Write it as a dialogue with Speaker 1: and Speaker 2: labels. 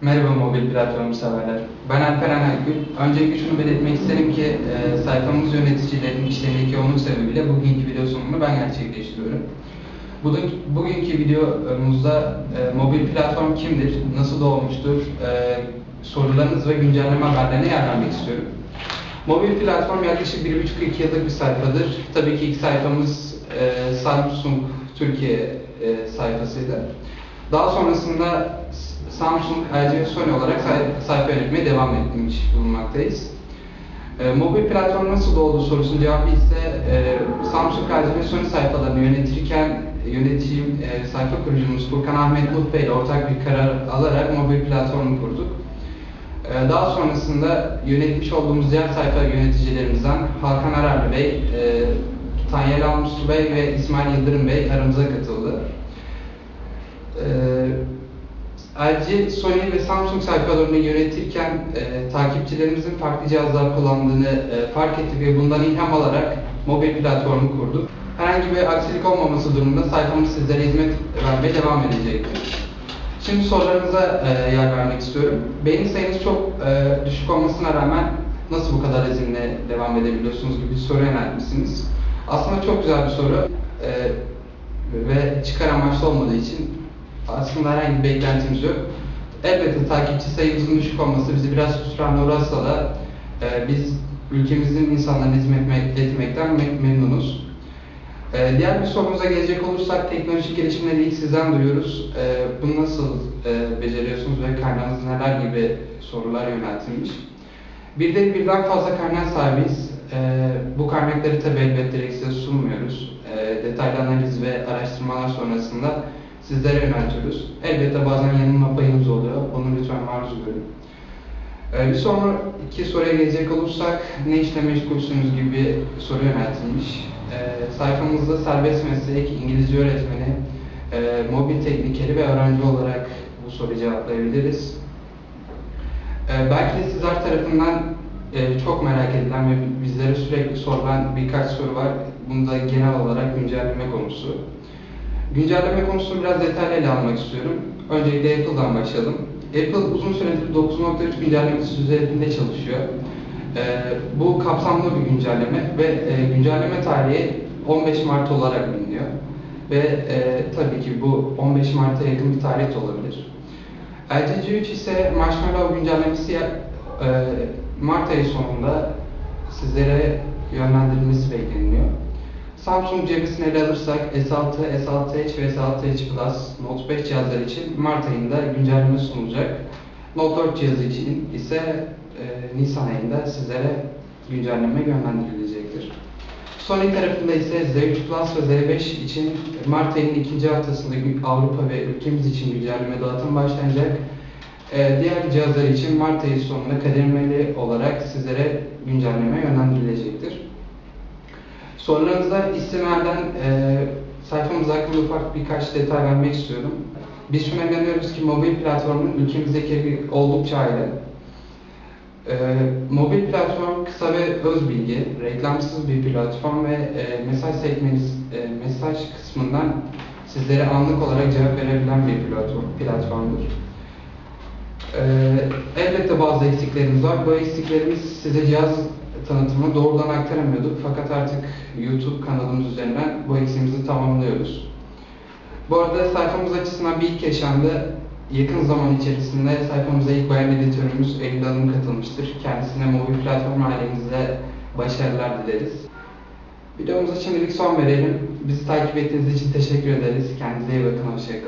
Speaker 1: Merhaba mobil platform severler. Ben Alperen Aygül. Öncelikle şunu belirtmek isterim ki e, sayfamız yöneticilerinin işlerindeki yoğunluk sebebiyle bugünkü video sunumunu ben gerçekleştiriyorum. Bugün, bugünkü videomuzda e, mobil platform kimdir, nasıl doğmuştur, e, sorularınız ve güncelleme haberlerine yer vermek istiyorum. Mobil platform yaklaşık 1,5-2 yıllık bir sayfadır. Tabii ki ilk sayfamız e, Samsung Türkiye e, sayfasıydı. Daha sonrasında Samsung, LG ve Sony olarak say- sayfa yönetmeye devam etmiş bulunmaktayız. E, mobil platform nasıl doğdu sorusunun cevabı ise e, Samsung, LG ve Sony sayfalarını yönetirken yöneticim, e, sayfa kurucumuz Furkan Ahmet Mut Bey ile ortak bir karar alarak mobil platformu kurduk. E, daha sonrasında yönetmiş olduğumuz diğer sayfa yöneticilerimizden Hakan Ararlı Bey, e, Tanyel Almuslu Bey ve İsmail Yıldırım Bey aramıza katıldı. Ee, LG, Sony ve Samsung sayfalarını yönetirken e, takipçilerimizin farklı cihazlar kullandığını e, fark ettik ve bundan ilham alarak mobil platformu kurduk. Herhangi bir aksilik olmaması durumunda sayfamız sizlere hizmet vermeye devam edecektir. Şimdi sorularınıza e, yer vermek istiyorum. Beğeni sayınız çok e, düşük olmasına rağmen nasıl bu kadar izinle devam edebiliyorsunuz gibi bir soru yöneltmişsiniz. Aslında çok güzel bir soru e, ve çıkar amaçlı olmadığı için aslında herhangi bir beklentimiz yok. Elbette takipçi sayımızın düşük olması bizi biraz hüsrana uğratsa da e, biz ülkemizin insanlarına hizmet etmek- etmekten me- memnunuz. E, diğer bir sorumuza gelecek olursak teknolojik gelişimleri ilk sizden duyuyoruz. E, bunu nasıl e, beceriyorsunuz ve kaynağınız neler gibi sorular yöneltilmiş. Bir de birden fazla kaynak sahibiyiz. E, bu kaynakları tabi elbette size sunmuyoruz. E, detaylı analiz ve araştırmalar sonrasında sizlere yöneltiyoruz. Elbette bazen yanılma payımız oluyor. Onu lütfen maruz görün. Bir sonraki soruya gelecek olursak ne işle meşgulsünüz gibi bir soru yöneltilmiş. E, sayfamızda serbest meslek, İngilizce öğretmeni, e, mobil teknikeri ve öğrenci olarak bu soruyu cevaplayabiliriz. Ee, belki de sizler tarafından e, çok merak edilen ve bizlere sürekli sorulan birkaç soru var. Bunu da genel olarak güncelleme konusu. Güncelleme konusunu biraz detaylı ele almak istiyorum. Öncelikle Apple'dan başlayalım. Apple uzun süredir 9.3 güncellemesi üzerinde çalışıyor. Ee, bu kapsamlı bir güncelleme ve e, güncelleme tarihi 15 Mart olarak biliniyor. Ve e, tabii ki bu 15 Mart'a yakın bir tarih de olabilir. LG G3 ise Marshmallow güncellemesi e, Mart ayı sonunda sizlere yönlendirilmesi bekleniyor. Samsung cephesini ele alırsak S6, S6 Edge ve S6 Edge Plus Note 5 cihazlar için Mart ayında güncelleme sunulacak. Note 4 cihazı için ise e, Nisan ayında sizlere güncelleme yönlendirilecektir. Sony tarafında ise Z3 Plus ve Z5 için Mart ayının ikinci haftasında Avrupa ve ülkemiz için güncelleme dağıtım başlanacak. Ee, diğer cihazlar için Mart ayı sonunda kademeli olarak sizlere güncelleme yönlendirilecektir. Sorularınızda isimlerden e, sayfamız hakkında ufak birkaç detay vermek istiyorum. Biz şuna inanıyoruz ki mobil platformun ülkemizdeki yeri oldukça ayrı. Ee, mobil platform kısa ve öz bilgi, reklamsız bir platform ve e, mesaj sekmeniz, e, mesaj kısmından sizlere anlık olarak cevap verebilen bir platform, platformdur. Ee, elbette bazı eksiklerimiz var. Bu eksiklerimiz size cihaz tanıtımını doğrudan aktaramıyorduk. Fakat artık YouTube kanalımız üzerinden bu eksiğimizi tamamlıyoruz. Bu arada sayfamız açısından bir ilk yaşandı. Yakın zaman içerisinde sayfamıza ilk bayan editörümüz Eylül Hanım katılmıştır. Kendisine mobil platform ailemizde başarılar dileriz. Videomuza şimdilik son verelim. Bizi takip ettiğiniz için teşekkür ederiz. Kendinize iyi bakın. Hoşçakalın.